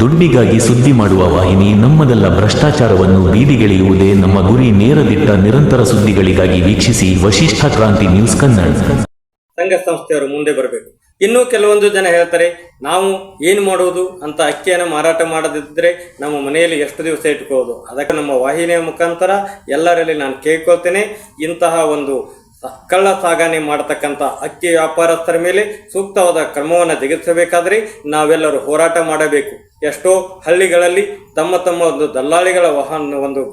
ದುಡ್ಡಿಗಾಗಿ ಸುದ್ದಿ ಮಾಡುವ ವಾಹಿನಿ ನಮ್ಮದೆಲ್ಲ ಭ್ರಷ್ಟಾಚಾರವನ್ನು ಬೀದಿಗೆಳೆಯುವುದೇ ನಮ್ಮ ಗುರಿ ನೇರದಿಟ್ಟ ನಿರಂತರ ಸುದ್ದಿಗಳಿಗಾಗಿ ವೀಕ್ಷಿಸಿ ವಶಿಷ್ಠ ಕ್ರಾಂತಿ ನ್ಯೂಸ್ ಕನ್ನಡ. ಸಂಘ ಸಂಸ್ಥೆಯವರು ಮುಂದೆ ಬರಬೇಕು. ಇನ್ನೂ ಕೆಲವೊಂದು ಜನ ಹೇಳ್ತಾರೆ, ನಾವು ಏನು ಮಾಡುವುದು ಅಂತ ಅಕ್ಕಿಯನ್ನು ಮಾರಾಟ ಮಾಡದಿದ್ದರೆ ನಮ್ಮ ಮನೆಯಲ್ಲಿ ಎಷ್ಟು ದಿವಸ ಇಟ್ಕೋಬೋದು ಅದಕ್ಕೆ ನಮ್ಮ ವಾಹಿನಿಯ ಮುಖಾಂತರ ಎಲ್ಲರಲ್ಲಿ ನಾನು ಕೇಳ್ಕೊಳ್ತೇನೆ. ಇಂತಹ ಒಂದು ಕಳ್ಳ ಸಾಗಣೆ ಮಾಡತಕ್ಕಂಥ ಅಕ್ಕಿ ವ್ಯಾಪಾರಸ್ಥರ ಮೇಲೆ ಸೂಕ್ತವಾದ ಕ್ರಮವನ್ನು ತೆಗೆಸಬೇಕಾದರೆ ನಾವೆಲ್ಲರೂ ಹೋರಾಟ ಮಾಡಬೇಕು. ಎಷ್ಟೋ ಹಳ್ಳಿಗಳಲ್ಲಿ ತಮ್ಮ ತಮ್ಮ ಒಂದು ದಲ್ಲಾಳಿಗಳ ವಾಹನ ಒಂದು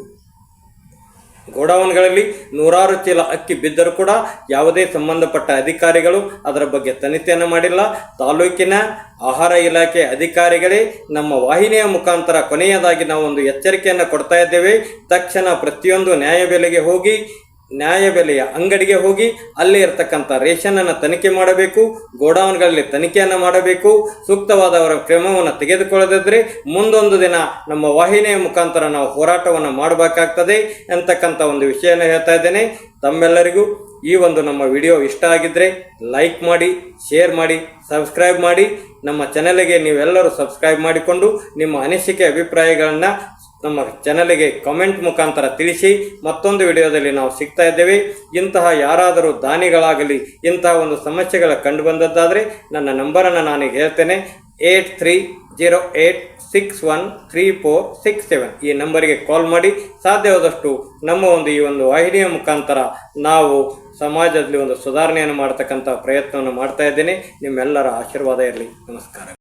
ಗೋಡೌನ್ಗಳಲ್ಲಿ ನೂರಾರು ಚೀಲ ಅಕ್ಕಿ ಬಿದ್ದರೂ ಕೂಡ ಯಾವುದೇ ಸಂಬಂಧಪಟ್ಟ ಅಧಿಕಾರಿಗಳು ಅದರ ಬಗ್ಗೆ ತನಿಖೆಯನ್ನು ಮಾಡಿಲ್ಲ. ತಾಲೂಕಿನ ಆಹಾರ ಇಲಾಖೆ ಅಧಿಕಾರಿಗಳೇ ನಮ್ಮ ವಾಹಿನಿಯ ಮುಖಾಂತರ ಕೊನೆಯದಾಗಿ ನಾವು ಒಂದು ಎಚ್ಚರಿಕೆಯನ್ನು ಕೊಡ್ತಾ ಇದ್ದೇವೆ. ತಕ್ಷಣ ಪ್ರತಿಯೊಂದು ನ್ಯಾಯಬೆಲೆಗೆ ಹೋಗಿ ನ್ಯಾಯಬೆಲೆಯ ಅಂಗಡಿಗೆ ಹೋಗಿ ಅಲ್ಲಿ ಇರತಕ್ಕಂಥ ರೇಷನನ್ನು ತನಿಖೆ ಮಾಡಬೇಕು, ಗೋಡೌನ್ಗಳಲ್ಲಿ ತನಿಖೆಯನ್ನು ಮಾಡಬೇಕು ಸೂಕ್ತವಾದವರ ಕ್ರಮವನ್ನು ತೆಗೆದುಕೊಳ್ಳದಿದ್ದರೆ ಮುಂದೊಂದು ದಿನ ನಮ್ಮ ವಾಹಿನಿಯ ಮುಖಾಂತರ ನಾವು ಹೋರಾಟವನ್ನು ಮಾಡಬೇಕಾಗ್ತದೆ ಅಂತಕ್ಕಂಥ ಒಂದು ವಿಷಯನ ಹೇಳ್ತಾ ಇದ್ದೇನೆ. ತಮ್ಮೆಲ್ಲರಿಗೂ ಈ ಒಂದು ನಮ್ಮ ವಿಡಿಯೋ ಇಷ್ಟ ಆಗಿದ್ರೆ ಲೈಕ್ ಮಾಡಿ, ಶೇರ್ ಮಾಡಿ, ಸಬ್ಸ್ಕ್ರೈಬ್ ಮಾಡಿ. ನಮ್ಮ ಚಾನಲ್ಗೆ ನೀವೆಲ್ಲರೂ ಸಬ್ಸ್ಕ್ರೈಬ್ ಮಾಡಿಕೊಂಡು ನಿಮ್ಮ ಅನಿಸಿಕೆ, ಅಭಿಪ್ರಾಯಗಳನ್ನು ನಮ್ಮ ಚಾನಲ್ಗೆ ಕಾಮೆಂಟ್ ಮುಖಾಂತರ ತಿಳಿಸಿ, ಮತ್ತೊಂದು ವಿಡಿಯೋದಲ್ಲಿ ನಾವು ಸಿಗ್ತಾ ಇದ್ದೇವೆ. ಇಂತಹ ಯಾರಾದರೂ ದಾನಿಗಳಾಗಲಿ, ಇಂತಹ ಒಂದು ಸಮಸ್ಯೆಗಳ ಕಂಡು ಬಂದದ್ದಾದರೆ ನನ್ನ ನಂಬರನ್ನು ನಾನೀಗ ಹೇಳ್ತೇನೆ. Eight three zero eight six one three four six seven ಈ ನಂಬರಿಗೆ ಕಾಲ್ ಮಾಡಿ. ಸಾಧ್ಯವಾದಷ್ಟು ನಮ್ಮ ಒಂದು ಈ ಒಂದು ವಾಹಿನಿಯ ಮುಖಾಂತರ ನಾವು ಸಮಾಜದಲ್ಲಿ ಒಂದು ಸುಧಾರಣೆಯನ್ನು ಮಾಡ್ತಕ್ಕಂಥ ಪ್ರಯತ್ನವನ್ನು ಮಾಡ್ತಾ ಇದ್ದೇನೆ. ನಿಮ್ಮೆಲ್ಲರ ಆಶೀರ್ವಾದ ಇರಲಿ. ನಮಸ್ಕಾರ.